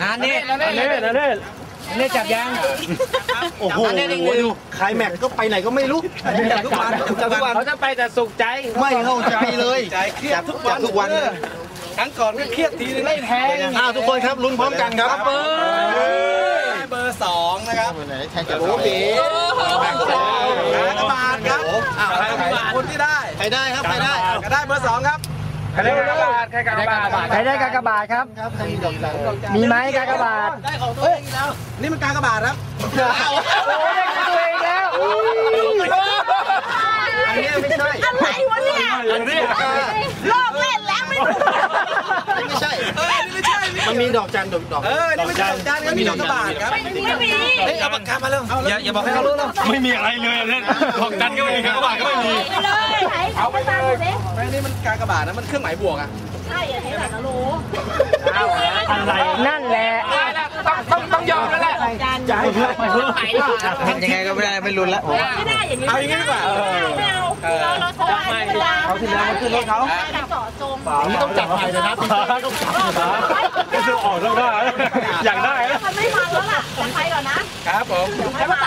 อ่านี่เล่นเล่นนี่จับยังโอ้โหดูใครแม็กก็ไปไหนก็ไม่รู้จับทุกวันจับทุกวันเขาจะไปแต่สุขใจ ไม่เข้าใจเลยใจเครียดทุกวันทุกวันครั้งก่อนก็เครียดทีนึงไม่แพ้อ่าทุกคนครับลุ้นพร้อมกันครับเบอร์เบอร์สองนะครับแทงจับโอ้โหแบ่งสองกระบาดครับอ้าวใครคนที่ได้ใครได้ครับใครได้ก็ได้เบอร์สองครับ ใครได้กากบาทใครกากบาทใครได้กากบาทครับครับใครมีดอกจันมีไหมกากบาทได้ของตัวเองแล้ว นี่มันกากระบาดครับโอ้ได้ของตัวเองแล้วอันนี้ไม่ใช่อะไรวะเนี่ยโลกเล่นแล้วไม่รู้ไม่ใช่เออนี่ไม่ใช่นี่มันมีดอกจันดอกดอกเออนี่ไม่ใช่ดอกจานครับมีดอกกระบาดครับไม่มีเฮ้ยเอาปากกามาเร็วอย่าอย่าบอกให้เขารู้นะไม่มีอะไรเลยเล่นของกันก็ไม่มีกากบาทก็ไม่มีไป เลยไหนเอาไปตามดูสิไม่นี่มันกากระบาดนะ มันเครื่องหมายบวกอะ ใช่อะเห็นแต่ก็รู้อะไรนั่นแหละต้องต้องต้องยอมแล้วแหละใจยังไงก็ไม่ได้ไม่รุนละไม่ได้อย่างนี้เอาอย่างนี้ดีกว่าไม่เอาเราเราสบายธรรมดาเขาที่แล้วมันขึ้นรถเขาแต่เจาะจงนี่ต้องจับใครเลยนะต้องจับต้องจับก็คือออกต้องได้อยากได้แล้วมันไม่มันแล้วล่ะจะไปก่อนนะครับผมไม่มา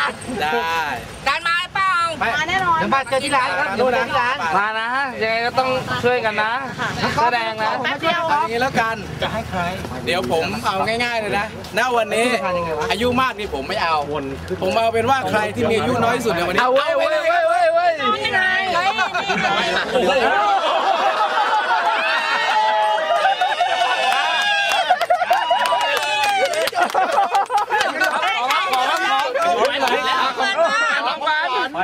ได้การ มาเปล่ามาแน่นอนเดี๋ยวบ้านเจอที่ร้านครับดูนะที่ร้านมานะยังไงก็ต้องช่วยกันนะแสดงนะแป๊บเดียวเอาอย่างนี้แล้วกันจะให้ใคร เดี๋ยวผมเอาง่ายๆเลยนะณวันนี้อายุมากนี่ผมไม่เอา ผมเอาเป็นว่าใครที่มีอายุน้อยที่สุดในวันนี้เอาเว้ยเว้ยเว้ยเว้ยเว้ยนี่ไงเฮ้ยนี่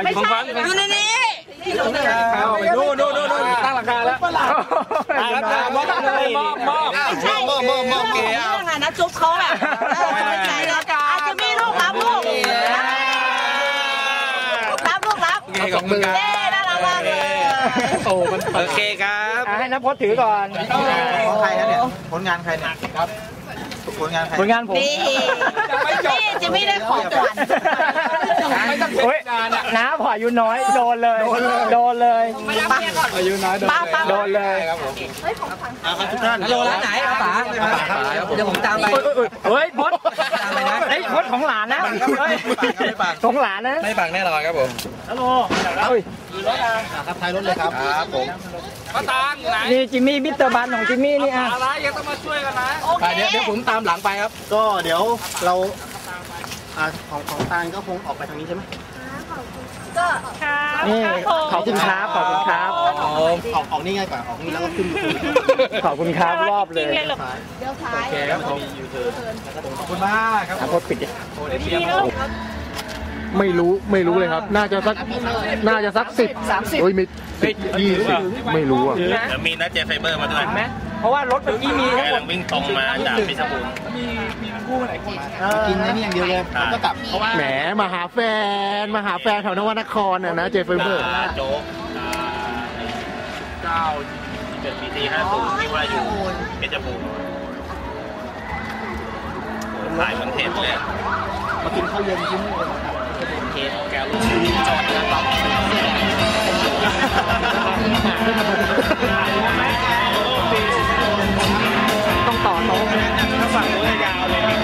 ไงของฟันอยู่ในนี้ดูดูดูดูตั้งราคาแล้วมอบเลยมอบมอบใช่มอบมอบมอบเกเอาเรื่องอะนะจุ๊บเขาอะไม่ใช่แล้วอาจจะมีลูกรับลูกรับลูกรับโอเคขอบคุณครับเย้น่ารักมากเลยโอ้มันโอเคครับอะให้น้ำพดถือก่อนของใครครับเนี่ยผลงานใครเนี่ยครับผลงานใครผลงานผมนี่นี่จะไม่ได้ของขวัญ โอ้ยน้าพออายุน้อย โดนเลย โดนเลย อายุน้อยโดนป้าป้าโดนเลยครับผมอ่าครับทุกท่านฮัลโหลร้านไหนอาป๋าอาป๋าครับเดี๋ยวผมตามไปเฮ้ยพดตามไปนะเฮ้ยพดของหลานนะเฮ้ยไม่ปังของหลานนะไม่ปังแน่นอนครับผมเฮ้ยครับท้ายรถเลยครับครับผมนี่จิมมี่บิตเตอร์บันของจิมมี่นี่อะไปเดี๋ยวเดี๋ยวผมตามหลังไปครับ ก็เดี๋ยวเราอ่าของของตาลก็คงออกไปทางนี้ใช่ไหม ก็ครับนี่ขอบคุณครับขอบคุณครับออกออกนี่ง่ายกว่าออกนี่แล้วก็ขึ้นขึ้นขอบคุณครับรอบเลยเดี๋ยวท้ายโอเคครับผมขอบคุณมากครับน้ำพดปิดดิโอ้เดี๋ยวเตรียมไม่รู้ไม่รู้เลยครับ น่าจะสักน่าจะสักสิบโอ้ยไม่สิบยี่สิบไม่รู้อะเดี๋ยวมีนัดเจไฟเบอร์มาด้วยไหมเพราะว่ารถเมื่อกี้มีทั้งหมกำลัดงวิ่งตรงมาจากพิชรบูรณ์ กินไอ้นี่อย่างเดียวเลยแล้วก็กลับเพราะว่าแหมมาหาแฟนมาหาแฟนแถวนวนครน่ะนะเจฟเฟอร์เบอร์โจ๊กเก้าสิบเอ็ดปีที่ห้าศูนย์ที่ว่าอยู่เพชรบูรณ์ขายเหมันเทปเลยมากินข้าวเย็นที่นี่เทปแก้วลูกจอดนะครับต้อง ต่อโต๊ะ ถ้าฝั่งนู้นยาวเลย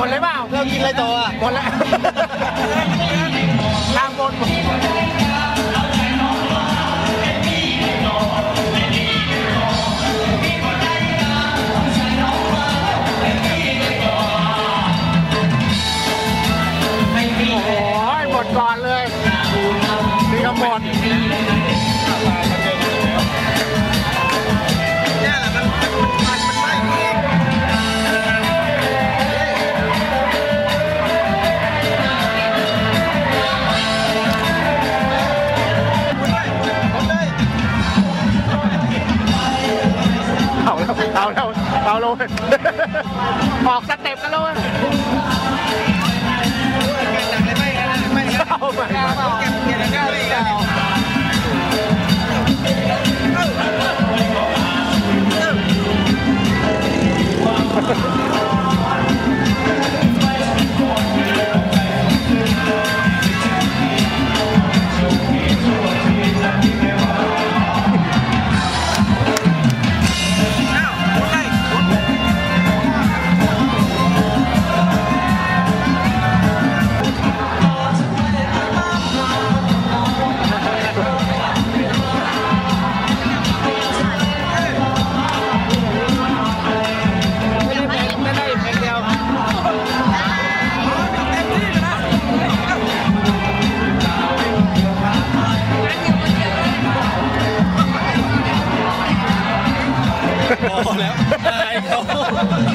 หมดเลยเปล่าเรากินอะไรต่ออะหมดแล้ว Come on. 我们俩